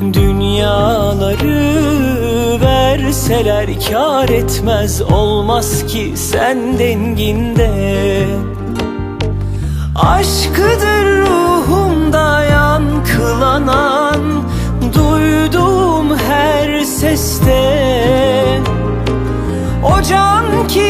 Dünyaları verseler kar etmez olmaz ki sen denginde. Aşkıdır ruhumda yankılanan Duyduğum her seste. O can ki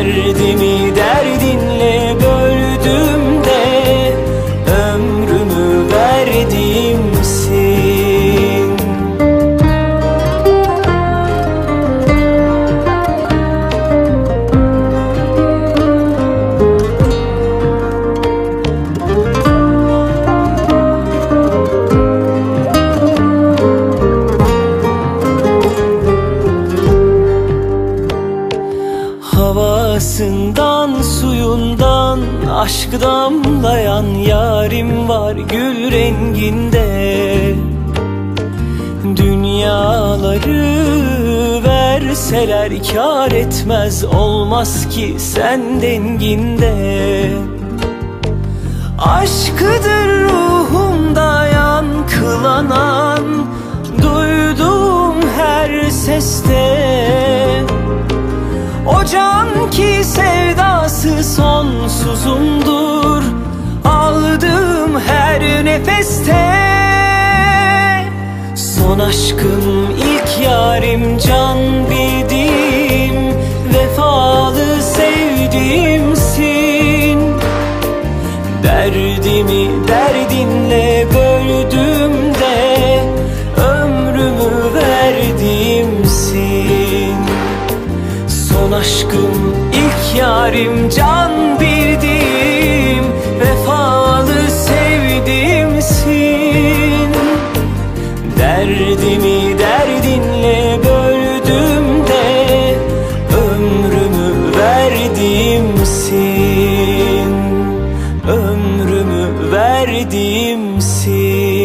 Derdimi Havasından suyundan aşk damlayan yarim var gül renginde. Dünyaları verseler kar etmez olmaz ki sen denginde. Aşkıdır ruhumda yankılanan Duyduğum her seste Can ki sevdası sonsuzumdur. Aldığım her nefeste Son aşkım ilk yarim can bildiğim Vefalı sevdiğim yarim can bildiğim Vefalı sevdiğimsin Derdimi derdinle böldüm de Ömrümü verdiğimsin Ömrümü verdiğimsin